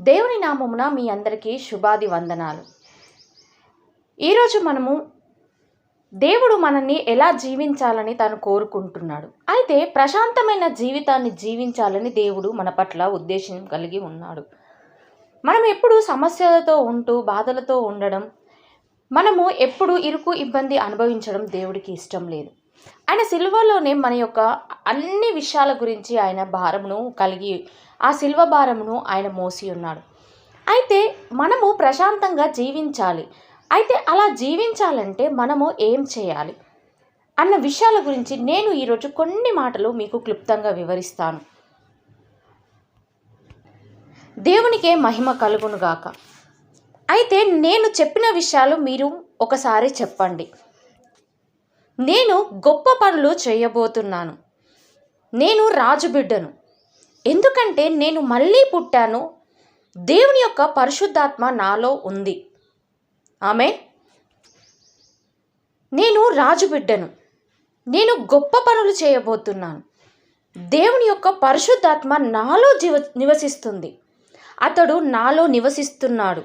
దేవుని నామమున మీ అందరికీ శుభాది వందనాలు. ఈరోజు మనము దేవుడు మనల్ని ఎలా జీవించాలని తను కోరుకుంటున్నాడు. అయితే ప్రశాంతమైన జీవితాన్ని జీవించాలని దేవుడు మన పట్ల ఉద్దేశం కలిగి ఉన్నాడు. మనం ఎప్పుడు సమస్యలతో ఉంటూ బాధలతో ఉండడం మనము ఎప్పుడు ఇరుకు ఇబ్బంది అనుభవించడం దేవుడికి ఇష్టం లేదు. ఆయన సిల్వలోనే మన యొక్క అన్ని విషయాల గురించి ఆయన భారమును కలిగి ఆ సిల్వ భారమును ఆయన మోసి ఉన్నాడు. అయితే మనము ప్రశాంతంగా జీవించాలి. అయితే అలా జీవించాలంటే మనము ఏం చేయాలి? అన్న విషయాల గురించి నేను ఈరోజు కొన్ని మాటలు మీకు క్లుప్తంగా వివరిస్తాను. దేవునికే మహిమ కలుగునుగాక. అయితే నేను చెప్పిన విషయాలు మీరు ఒకసారి చెప్పండి. నేను గొప్ప పనులు చేయబోతున్నాను. నేను రాజుబిడ్డను. ఎందుకంటే నేను మళ్ళీ పుట్టాను. దేవుని యొక్క పరిశుద్ధాత్మ నాలో ఉంది. ఆమె నేను రాజుబిడ్డను. నేను గొప్ప పనులు చేయబోతున్నాను. దేవుని యొక్క పరిశుద్ధాత్మ నాలో జీవ నివసిస్తుంది. అతడు నాలో నివసిస్తున్నాడు.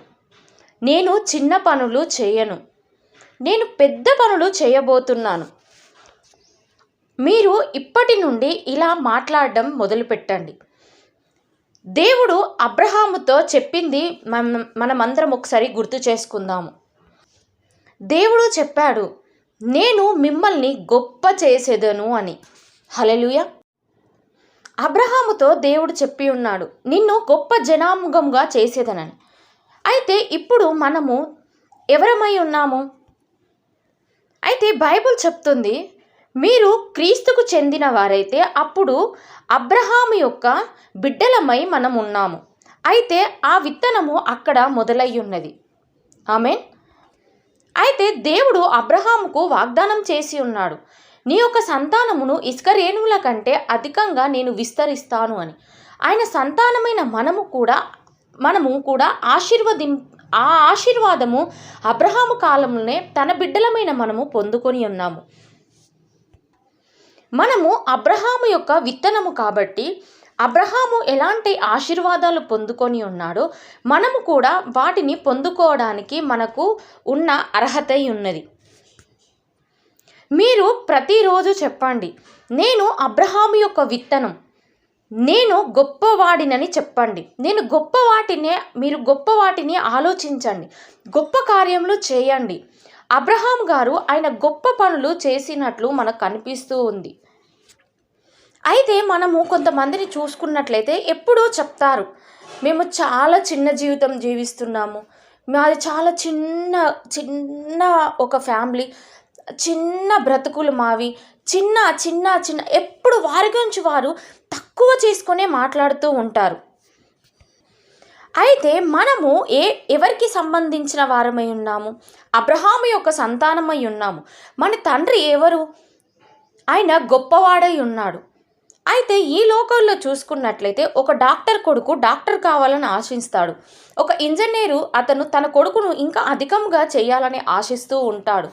నేను చిన్న పనులు చేయను. నేను పెద్ద పనులు చేయబోతున్నాను. మీరు ఇప్పటి నుండి ఇలా మాట్లాడడం మొదలుపెట్టండి. దేవుడు అబ్రహాముతో చెప్పింది మనం మనమందరం ఒకసారి గుర్తు చేసుకుందాము. దేవుడు చెప్పాడు నేను మిమ్మల్ని గొప్ప చేసేదను అని. హలెలుయ అబ్రహాముతో దేవుడు చెప్పి ఉన్నాడు నిన్ను గొప్ప జనాముగంగా చేసేదనని. అయితే ఇప్పుడు మనము ఎవరమై ఉన్నాము? అయితే బైబుల్ చెప్తుంది మీరు క్రీస్తుకు చెందిన వారైతే అప్పుడు అబ్రహాము యొక్క బిడ్డలమై మనం ఉన్నాము. అయితే ఆ విత్తనము అక్కడ మొదలై ఉన్నది. ఆమె అయితే దేవుడు అబ్రహాముకు వాగ్దానం చేసి ఉన్నాడు నీ యొక్క సంతానమును ఇసుక రేణువుల కంటే అధికంగా నేను విస్తరిస్తాను అని. ఆయన సంతానమైన మనము కూడా మనము కూడా ఆశీర్వదిం ఆ ఆశీర్వాదము అబ్రహాము కాలంలోనే తన బిడ్డలమైన మనము పొందుకొని ఉన్నాము. మనము అబ్రహాము యొక్క విత్తనము కాబట్టి అబ్రహాము ఎలాంటి ఆశీర్వాదాలు పొందుకొని ఉన్నాడో మనము కూడా వాటిని పొందుకోవడానికి మనకు ఉన్న అర్హత ఉన్నది. మీరు ప్రతిరోజు చెప్పండి నేను అబ్రహాము యొక్క విత్తనం నేను గొప్పవాడినని చెప్పండి. నేను గొప్ప వాటినే మీరు గొప్ప వాటిని ఆలోచించండి. గొప్ప కార్యములు చేయండి. అబ్రహాం గారు ఆయన గొప్ప పనులు చేసినట్లు మనకు కనిపిస్తూ ఉంది. అయితే మనము కొంతమందిని చూసుకున్నట్లయితే ఎప్పుడూ చెప్తారు మేము చాలా చిన్న జీవితం జీవిస్తున్నాము. మాది చాలా చిన్న చిన్న ఒక ఫ్యామిలీ. చిన్న బ్రతుకులు మావి. చిన్న చిన్న చిన్న. ఎప్పుడు వారి గురించి వారు తక్కువ చేసుకునే మాట్లాడుతూ ఉంటారు. అయితే మనము ఏ ఎవరికి సంబంధించిన వారమై ఉన్నాము? అబ్రహాము యొక్క సంతానమై ఉన్నాము. మన తండ్రి ఎవరు? ఆయన గొప్పవాడై ఉన్నాడు. అయితే ఈ లోకంలో చూసుకున్నట్లయితే ఒక డాక్టర్ కొడుకు డాక్టర్ కావాలని ఆశిస్తాడు. ఒక ఇంజనీరు అతను తన కొడుకును ఇంకా అధికంగా చేయాలని ఆశిస్తూ ఉంటాడు.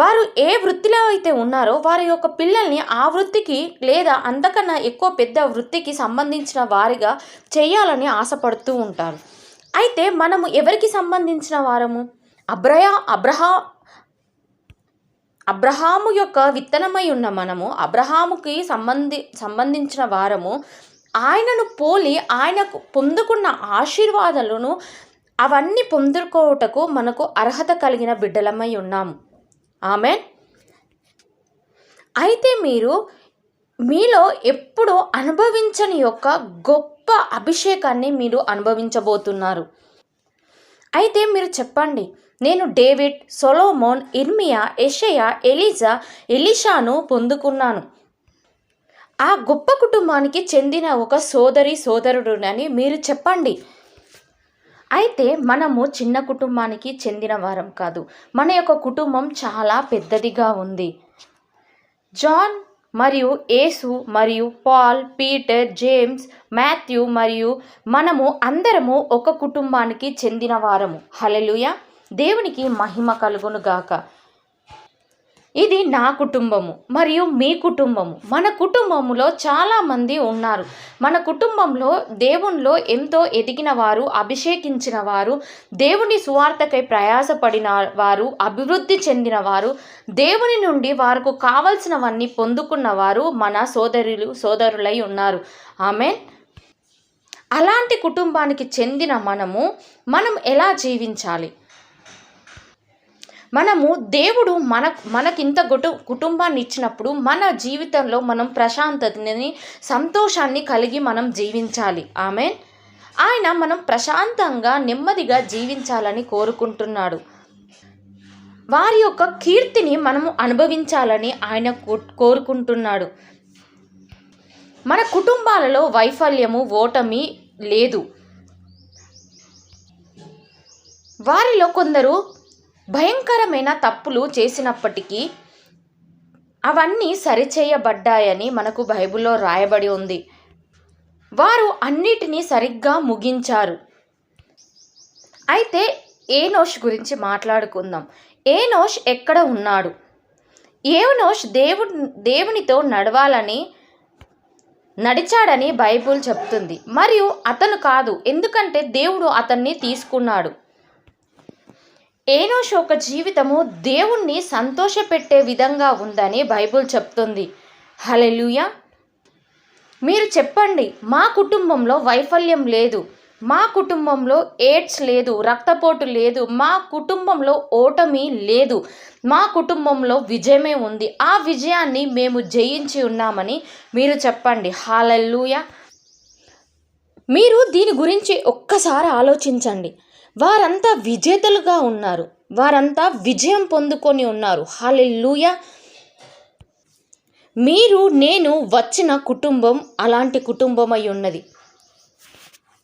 వారు ఏ వృత్తిలో అయితే ఉన్నారో వారి యొక్క పిల్లల్ని ఆ వృత్తికి లేదా అంతకన్నా ఎక్కువ పెద్ద వృత్తికి సంబంధించిన వారిగా చేయాలని ఆశపడుతూ ఉంటారు. అయితే మనము ఎవరికి సంబంధించిన వారము? అబ్రయ అబ్రహా అబ్రహాము యొక్క విత్తనమై ఉన్న మనము అబ్రహాముకి సంబంధి సంబంధించిన వారము ఆయనను పోలి ఆయనకు పొందుకున్న ఆశీర్వాదాలను అవన్నీ పొందుకోవటకు మనకు అర్హత కలిగిన బిడ్డలమై ఉన్నాము. ఆమె అయితే మీరు మీలో ఎప్పుడు అనుభవించని యొక్క గొప్ప అభిషేకాన్ని మీరు అనుభవించబోతున్నారు. అయితే మీరు చెప్పండి నేను డేవిడ్ సొలోమోన్ ఇర్మియా ఎషయా ఎలిజా ఎలిషాను పొందుకున్నాను. ఆ గొప్ప కుటుంబానికి చెందిన ఒక సోదరి సోదరుడునని మీరు చెప్పండి. అయితే మనము చిన్న కుటుంబానికి చెందిన వారం కాదు. మన యొక్క కుటుంబం చాలా పెద్దదిగా ఉంది. జాన్ మరియు యేసు మరియు పాల్ పీటర్ జేమ్స్ మాథ్యూ మరియు మనము అందరము ఒక కుటుంబానికి చెందిన వారము. హలలుయ దేవునికి మహిమ కలుగును గాక ఇది నా కుటుంబము మరియు మీ కుటుంబము. మన కుటుంబములో చాలామంది ఉన్నారు. మన కుటుంబంలో దేవునిలో ఎంతో ఎదిగిన వారు అభిషేకించిన వారు దేవుని సువార్తకై ప్రయాసపడిన వారు అభివృద్ధి చెందిన వారు దేవుని నుండి వారికి కావలసినవన్నీ పొందుకున్న వారు మన సోదరులు సోదరులై ఉన్నారు. ఆమె అలాంటి కుటుంబానికి చెందిన మనము మనం ఎలా జీవించాలి? మనము దేవుడు మన మనకింత గుటు కుటుంబాన్ని ఇచ్చినప్పుడు మన జీవితంలో మనం ప్రశాంతతని సంతోషాన్ని కలిగి మనం జీవించాలి. ఆమె ఆయన మనం ప్రశాంతంగా నెమ్మదిగా జీవించాలని కోరుకుంటున్నాడు. వారి యొక్క కీర్తిని మనము అనుభవించాలని ఆయన కోరుకుంటున్నాడు. మన కుటుంబాలలో వైఫల్యము ఓటమి లేదు. వారిలో కొందరు భయంకరమైన తప్పులు చేసినప్పటికీ అవన్నీ సరిచేయబడ్డాయని మనకు బైబిల్లో రాయబడి ఉంది. వారు అన్నిటినీ సరిగ్గా ముగించారు. అయితే ఏనోష్ గురించి మాట్లాడుకుందాం. ఏనోష్ ఎక్కడ ఉన్నాడు? ఏనోష్ దేవు దేవునితో నడవాలని నడిచాడని బైబుల్ చెప్తుంది. మరియు అతను కాదు ఎందుకంటే దేవుడు అతన్ని తీసుకున్నాడు. ఏనోష్ ఒక జీవితము దేవుణ్ణి సంతోషపెట్టే విధంగా ఉందని బైబుల్ చెప్తుంది. హలెలుయ మీరు చెప్పండి మా కుటుంబంలో వైఫల్యం లేదు మా కుటుంబంలో ఎయిడ్స్ లేదు రక్తపోటు లేదు మా కుటుంబంలో ఓటమి లేదు మా కుటుంబంలో విజయమే ఉంది ఆ విజయాన్ని మేము జయించి ఉన్నామని మీరు చెప్పండి. హాలల్లుయ. మీరు దీని గురించి ఒక్కసారి ఆలోచించండి. వారంతా విజేతలుగా ఉన్నారు. వారంతా విజయం పొందుకొని ఉన్నారు. హాలెల్లుయ. మీరు నేను వచ్చిన కుటుంబం అలాంటి కుటుంబమై ఉన్నది.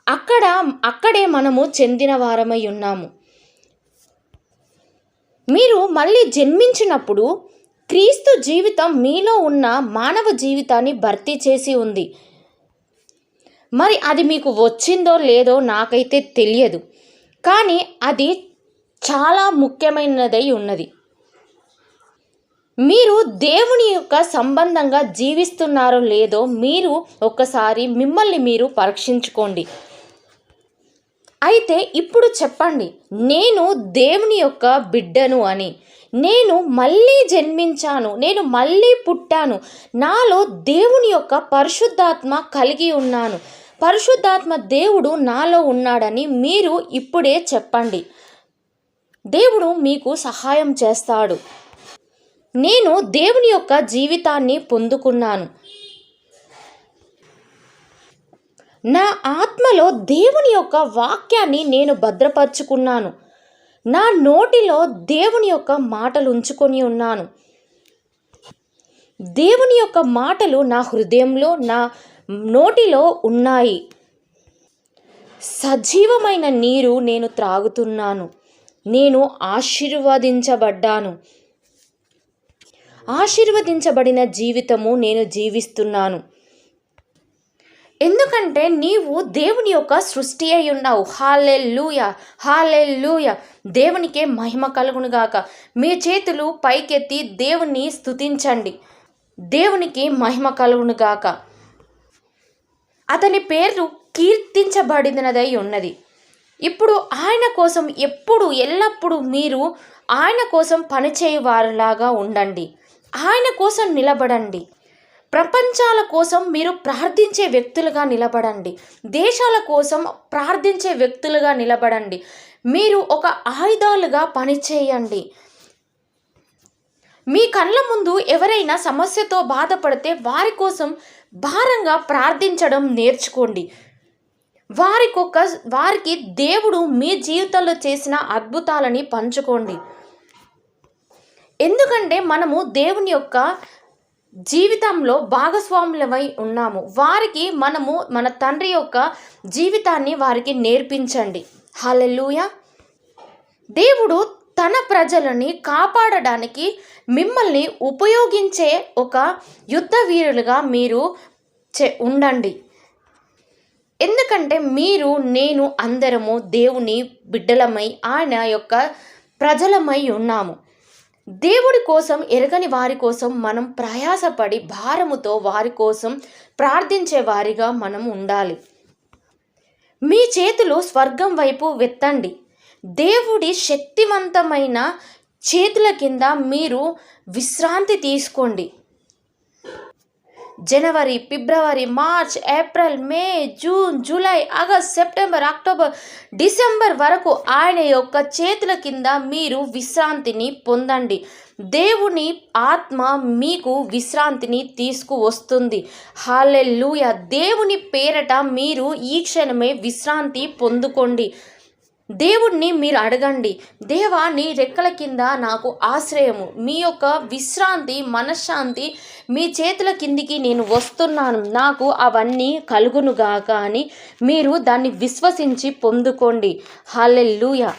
అక్కడ అక్కడే మనము చెందిన వారమై ఉన్నాము. మీరు మళ్ళీ జన్మించినప్పుడు క్రీస్తు జీవితం మీలో ఉన్న మానవ జీవితాన్ని భర్తీ చేసి ఉంది. మరి అది మీకు వచ్చిందో లేదో నాకైతే తెలియదు. కానీ అది చాలా ముఖ్యమైనదై ఉన్నది. మీరు దేవుని యొక్క సంబంధంగా జీవిస్తున్నారో లేదో మీరు ఒక్కసారి మిమ్మల్ని మీరు పరీక్షించుకోండి. అయితే ఇప్పుడు చెప్పండి నేను దేవుని యొక్క బిడ్డను అని. నేను మళ్ళీ జన్మించాను నేను మళ్ళీ పుట్టాను. నాలో దేవుని యొక్క పరిశుద్ధాత్మ కలిగి ఉన్నాను. పరిశుద్ధాత్మ దేవుడు నాలో ఉన్నాడని మీరు ఇప్పుడే చెప్పండి. దేవుడు మీకు సహాయం చేస్తాడు. నేను దేవుని యొక్క జీవితాన్ని పొందుకున్నాను. నా ఆత్మలో దేవుని యొక్క వాక్యాన్ని నేను భద్రపరుచుకున్నాను. నా నోటిలో దేవుని యొక్క మాటలు ఉంచుకొని ఉన్నాను. దేవుని యొక్క మాటలు నా హృదయంలో నా నోటిలో ఉన్నాయి. సజీవమైన నీరు నేను త్రాగుతున్నాను. నేను ఆశీర్వదించబడ్డాను. ఆశీర్వదించబడిన జీవితము నేను జీవిస్తున్నాను. ఎందుకంటే నీవు దేవుని యొక్క సృష్టి అయి ఉన్నావు. హాలే లూయ హాలే లూయ దేవునికే మహిమ కలుగునుగాక మీ చేతులు పైకెత్తి దేవుణ్ణి స్థుతించండి దేవునికి మహిమ కలుగునుగాక అతని పేరు కీర్తించబడినదై ఉన్నది. ఇప్పుడు ఆయన కోసం ఎప్పుడు ఎల్లప్పుడూ మీరు ఆయన కోసం పనిచేయవారిలాగా ఉండండి. ఆయన కోసం నిలబడండి. ప్రపంచాల కోసం మీరు ప్రార్థించే వ్యక్తులుగా నిలబడండి. దేశాల కోసం ప్రార్థించే వ్యక్తులుగా నిలబడండి. మీరు ఒక ఆయుధాలుగా పనిచేయండి. మీ కళ్ళ ముందు ఎవరైనా సమస్యతో బాధపడితే వారి కోసం భారంగా ప్రార్థించడం నేర్చుకోండి. వారికొక వారికి దేవుడు మీ జీవితంలో చేసిన అద్భుతాలని పంచుకోండి. ఎందుకంటే మనము దేవుని యొక్క జీవితంలో భాగస్వాములమై ఉన్నాము. వారికి మనము మన తండ్రి యొక్క జీవితాన్ని వారికి నేర్పించండి. హలెలుయ దేవుడు తన ప్రజలని కాపాడడానికి మిమ్మల్ని ఉపయోగించే ఒక యుద్ధ వీరులుగా మీరు చె ఉండండి. ఎందుకంటే మీరు నేను అందరము దేవుని బిడ్డలమై ఆయన యొక్క ప్రజలమై ఉన్నాము. దేవుడి కోసం ఎరగని వారి కోసం మనం ప్రయాసపడి భారముతో వారి కోసం ప్రార్థించే వారిగా మనం ఉండాలి. మీ చేతులు స్వర్గం వైపు వెత్తండి. దేవుడి శక్తివంతమైన చేతుల కింద మీరు విశ్రాంతి తీసుకోండి. జనవరి ఫిబ్రవరి March April May June July August September October December వరకు ఆయన యొక్క చేతుల కింద మీరు విశ్రాంతిని పొందండి. దేవుని ఆత్మ మీకు విశ్రాంతిని తీసుకువస్తుంది. హాలెల్లుయ! దేవుని పేరట మీరు ఈ క్షణమే విశ్రాంతి పొందుకోండి. దేవుణ్ణి మీరు అడగండి. దేవా నీ రెక్కల కింద నాకు ఆశ్రయము. మీ యొక్క విశ్రాంతి మనశ్శాంతి మీ చేతుల కిందికి నేను వస్తున్నాను. నాకు అవన్నీ కలుగునుగాక అని మీరు దాన్ని విశ్వసించి పొందుకోండి. హలెల్లుయ.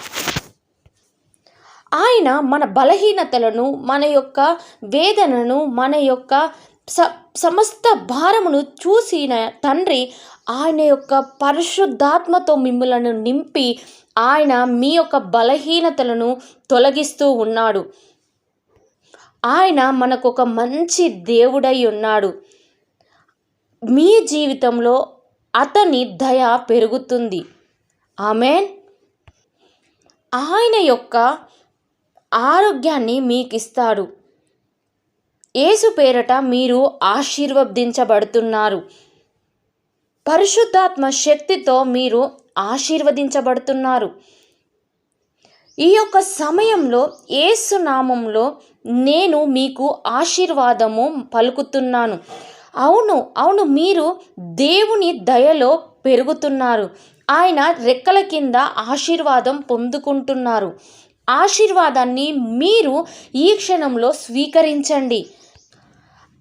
ఆయన మన బలహీనతలను మన యొక్క వేదనను మన యొక్క స సమస్త భారమును చూసిన తండ్రి ఆయన యొక్క పరిశుద్ధాత్మతో మిమ్మలను నింపి ఆయన మీ యొక్క బలహీనతలను తొలగిస్తూ ఉన్నాడు. ఆయన మనకు ఒక మంచి దేవుడై ఉన్నాడు. మీ జీవితంలో అతని దయ పెరుగుతుంది. ఆమెన్. ఆయన యొక్క ఆరోగ్యాన్ని మీకు ఇస్తాడు యేసు పేరట మీరు ఆశీర్వదించబడుతున్నారు. పరిశుద్ధాత్మ శక్తితో మీరు ఆశీర్వదించబడుతున్నారు. ఈ యొక్క సమయంలో యేసు నామంలో నేను మీకు ఆశీర్వాదము పలుకుతున్నాను. అవును అవును మీరు దేవుని దయలో పెరుగుతున్నారు. ఆయన రెక్కల కింద ఆశీర్వాదం పొందుకుంటున్నారు. ఆశీర్వాదాన్ని మీరు ఈ క్షణంలో స్వీకరించండి.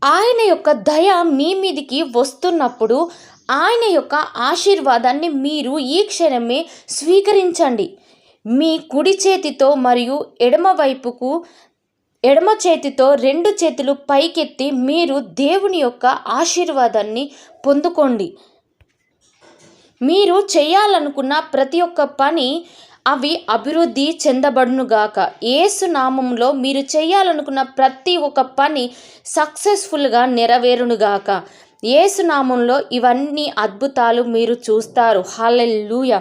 ఆయన యొక్క దయ మీ మీదికి వస్తున్నప్పుడు ఆయన యొక్క ఆశీర్వాదాన్ని మీరు ఈ క్షణమే స్వీకరించండి. మీ కుడి చేతితో మరియు ఎడమ వైపుకు ఎడమ చేతితో రెండు చేతులు పైకెత్తి మీరు దేవుని యొక్క ఆశీర్వాదాన్ని పొందుకోండి. మీరు చేయాలనుకున్న ప్రతి ఒక్క పని అవి అభివృద్ధి చెందబడునుగాక. ఏసు నామంలో మీరు చేయాలనుకున్న ప్రతి ఒక్క పని సక్సెస్ఫుల్గా నెరవేరునుగాక. ఏసు నామంలో ఇవన్నీ అద్భుతాలు మీరు చూస్తారు. హాలెల్లుయ.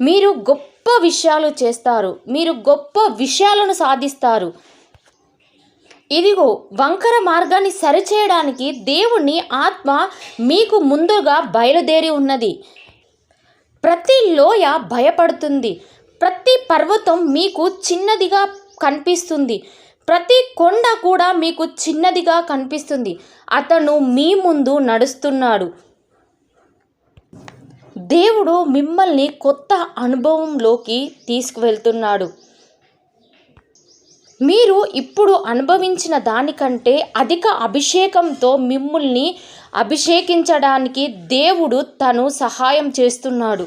మీరు గొప్ప విషయాలు చేస్తారు. మీరు గొప్ప విషయాలను సాధిస్తారు. ఇదిగో వంకర మార్గాన్ని సరిచేయడానికి దేవుని ఆత్మ మీకు ముందుగా బయలుదేరి ఉన్నది. ప్రతి లోయ భయపడుతుంది. ప్రతి పర్వతం మీకు చిన్నదిగా కనిపిస్తుంది. ప్రతి కొండ కూడా మీకు చిన్నదిగా కనిపిస్తుంది. అతను మీ ముందు నడుస్తున్నాడు. దేవుడు మిమ్మల్ని కొత్త అనుభవంలోకి తీసుకువెళ్తున్నాడు. మీరు ఇప్పుడు అనుభవించిన దానికంటే అధిక అభిషేకంతో మిమ్మల్ని అభిషేకించడానికి దేవుడు తను సహాయం చేస్తున్నాడు.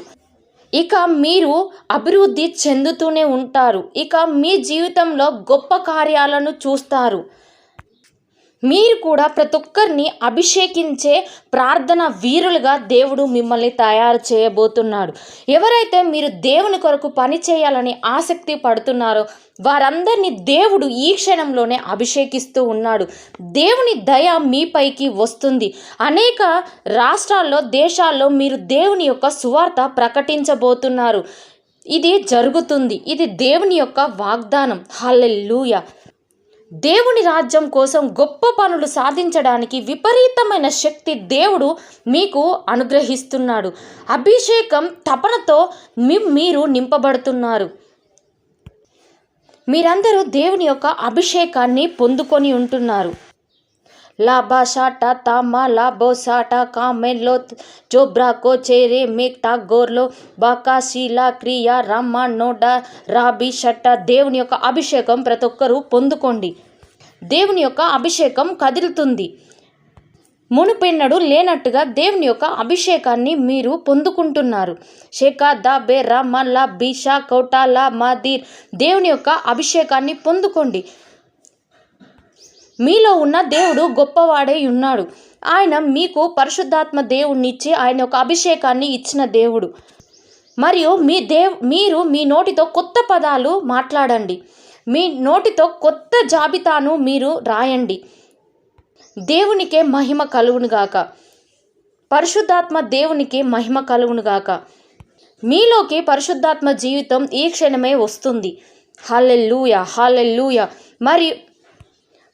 ఇక మీరు అభివృద్ధి చెందుతూనే ఉంటారు. ఇక మీ జీవితంలో గొప్ప కార్యాలను చూస్తారు. మీరు కూడా ప్రతి ఒక్కరిని అభిషేకించే ప్రార్థన వీరులుగా దేవుడు మిమ్మల్ని తయారు చేయబోతున్నాడు. ఎవరైతే మీరు దేవుని కొరకు పని చేయాలని ఆసక్తి పడుతున్నారో వారందరినీ దేవుడు ఈ క్షణంలోనే అభిషేకిస్తూ ఉన్నాడు. దేవుని దయ మీపైకి వస్తుంది. అనేక రాష్ట్రాల్లో దేశాల్లో మీరు దేవుని యొక్క సువార్త ప్రకటించబోతున్నారు. ఇది జరుగుతుంది. ఇది దేవుని యొక్క వాగ్దానం. హల్లెలూయ! దేవుని రాజ్యం కోసం గొప్ప పనులు సాధించడానికి విపరీతమైన శక్తి దేవుడు మీకు అనుగ్రహిస్తున్నాడు. అభిషేకం తపనతో మీరు నింపబడుతున్నారు. మీరందరూ దేవుని యొక్క అభిషేకాన్ని పొందుకొని ఉంటున్నారు. లా బాషాటా తామా లా బోసాటా కామెలో జోబ్రాకో చేరే మేక్ టాగోర్లో బాకా శీలా క్రియా రమ్మ నోడా రాబి షట్ట. దేవుని యొక్క అభిషేకం ప్రతి ఒక్కరూ పొందుకోండి. దేవుని యొక్క అభిషేకం కదులుతుంది. మునుపెన్నడు లేనట్టుగా దేవుని యొక్క అభిషేకాన్ని మీరు పొందుకుంటున్నారు. షేకా దా బే రమ బీషా కౌటాలా మాదీర్ దేవుని యొక్క అభిషేకాన్ని పొందుకోండి. మీలో ఉన్న దేవుడు గొప్పవాడై ఉన్నాడు. ఆయన మీకు పరిశుద్ధాత్మ దేవుణ్ణిచ్చి ఆయన యొక్క అభిషేకాన్ని ఇచ్చిన దేవుడు. మరియు మీ దేవ్ మీరు మీ నోటితో కొత్త పదాలు మాట్లాడండి. మీ నోటితో కొత్త జాబితాను మీరు రాయండి. దేవునికే మహిమ కలుగునుగాక పరిశుద్ధాత్మ దేవునికి మహిమ కలుగునుగాక మీలోకి పరిశుద్ధాత్మ జీవితం ఈ క్షణమే వస్తుంది. Hallelujah hallelujah. మరియు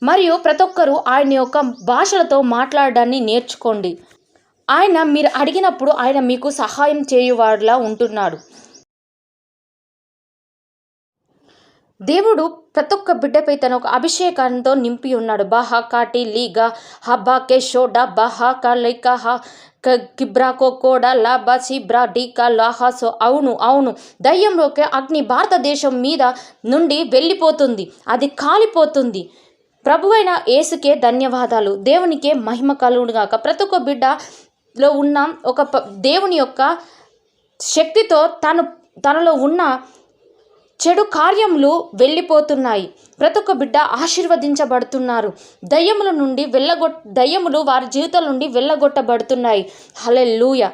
మరియు ప్రతి ఒక్కరూ ఆయన యొక్క భాషలతో మాట్లాడడాన్ని నేర్చుకోండి. ఆయన మీరు అడిగినప్పుడు ఆయన మీకు సహాయం చేయువాడిలా ఉంటున్నాడు. దేవుడు ప్రతి ఒక్క బిడ్డపై తన ఒక అభిషేకంతో నింపి ఉన్నాడు. బహా కాటి లీగా హబ్బా కే షోడా బాహా కా లైకా క కిబ్రా కోడా లాబా సిబ్రా డీకా లాహా సో అవును అవును. దయ్యంలోకి అగ్ని భారతదేశం మీద నుండి వెళ్ళిపోతుంది. అది కాలిపోతుంది. ప్రభువైన యేసుకే ధన్యవాదాలు. దేవునికే మహిమ కలుగునుగాక ప్రతి ఒక్క బిడ్డలో ఉన్న ఒక ప- దేవుని యొక్క శక్తితో తను తనలో ఉన్న చెడు కార్యములు వెళ్ళిపోతున్నాయి. ప్రతి ఒక్క బిడ్డ ఆశీర్వదించబడుతున్నారు. దయ్యముల నుండి వెళ్ళగొట్ దయ్యములు వారి జీవితాల నుండి వెళ్ళగొట్టబడుతున్నాయి. హలెల్లుయ!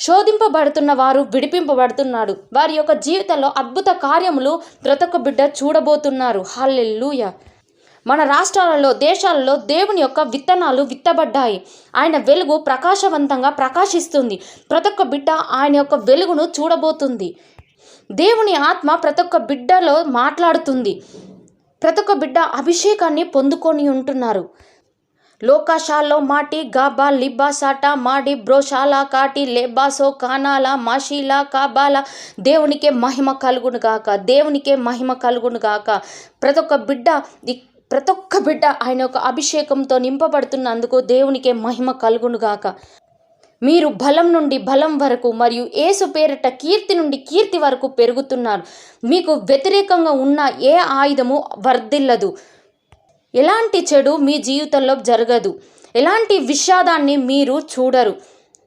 శోధింపబడుతున్న వారు విడిపింపబడుతున్నాడు. వారి యొక్క జీవితంలో అద్భుత కార్యములు ప్రతి ఒక్క బిడ్డ చూడబోతున్నారు. హల్లెలూయ! మన రాష్ట్రాలలో దేశాలలో దేవుని యొక్క విత్తనాలు విత్తబడ్డాయి. ఆయన వెలుగు ప్రకాశవంతంగా ప్రకాశిస్తుంది. ప్రతి ఒక్క బిడ్డ ఆయన యొక్క వెలుగును చూడబోతుంది. దేవుని ఆత్మ ప్రతి ఒక్క బిడ్డలో మాట్లాడుతుంది. ప్రతి ఒక్క బిడ్డ అభిషేకాన్ని పొందుకొని ఉంటున్నారు. లోకాశాల్లో మాటి గాబా లిబ్బా సాటా మాడి బ్రోషాలా కాటి లేబాసో కానాల మాషీలా కాబాల దేవునికే మహిమ కలుగును గాక. దేవునికే మహిమ కలుగును గాక. ప్రతి ఒక్క బిడ్డ ప్రతి ఒక్క బిడ్డ ఆయన యొక్క అభిషేకంతో నింపబడుతున్నందుకు దేవునికే మహిమ కలుగునుగాక. మీరు బలం నుండి బలం వరకు మరియు ఏసు పేరిట కీర్తి నుండి కీర్తి వరకు పెరుగుతున్నారు. మీకు వ్యతిరేకంగా ఉన్న ఏ ఆయుధము వర్ధిల్లదు. ఎలాంటి చెడు మీ జీవితంలో జరగదు. ఎలాంటి విషాదాన్ని మీరు చూడరు.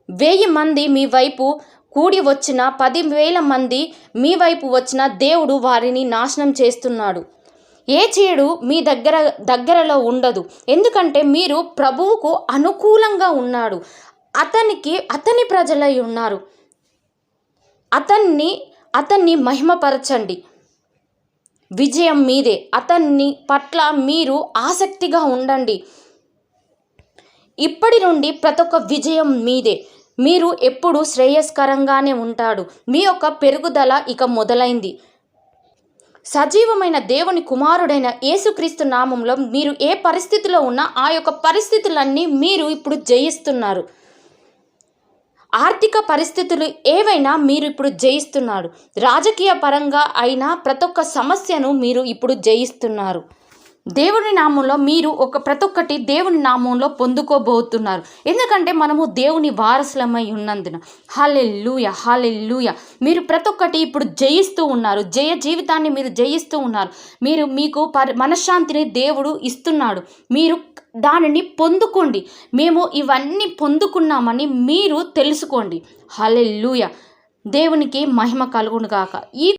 వెయ్యి మంది మీ వైపు కూడి వచ్చిన పదివేల మంది మీ వైపు వచ్చిన దేవుడు వారిని నాశనం చేస్తున్నాడు. ఏ చెడు మీ దగ్గర దగ్గరలో ఉండదు. ఎందుకంటే మీరు ప్రభువుకు అనుకూలంగా ఉన్నాడు. అతనికి అతని ప్రజలై ఉన్నారు. అతన్ని అతన్ని మహిమపరచండి. విజయం మీదే. అతన్ని పట్ల మీరు ఆసక్తిగా ఉండండి. ఇప్పటి నుండి ప్రతి ఒక్క విజయం మీదే. మీరు ఎప్పుడు శ్రేయస్కరంగానే ఉంటాడు. మీ యొక్క పెరుగుదల ఇక మొదలైంది. సజీవమైన దేవుని కుమారుడైన యేసుక్రీస్తు నామంలో మీరు ఏ పరిస్థితిలో ఉన్నా ఆ యొక్క పరిస్థితులన్నీ మీరు ఇప్పుడు జయిస్తున్నారు. ఆర్థిక పరిస్థితులు ఏవైనా మీరు ఇప్పుడు జయిస్తున్నారు. రాజకీయ పరంగా అయినా ప్రతి ఒక్క సమస్యను మీరు ఇప్పుడు జయిస్తున్నారు. దేవుని నామంలో మీరు ఒక ప్రతి ఒక్కటి దేవుని నామంలో పొందుకోబోతున్నారు. ఎందుకంటే మనము దేవుని వారసులమై ఉన్నందున. Hallelujah hallelujah. మీరు ప్రతి ఒక్కటి ఇప్పుడు జయిస్తూ ఉన్నారు. జయ జీవితాన్ని మీరు జయిస్తూ ఉన్నారు. మీరు మీకు పరి మనశ్శాంతిని దేవుడు ఇస్తున్నాడు. మీరు దానిని పొందుకోండి. మేము ఇవన్నీ పొందుకున్నామని మీరు తెలుసుకోండి. హాలెల్లుయ. దేవునికి మహిమ కలుగును గాక. ఈ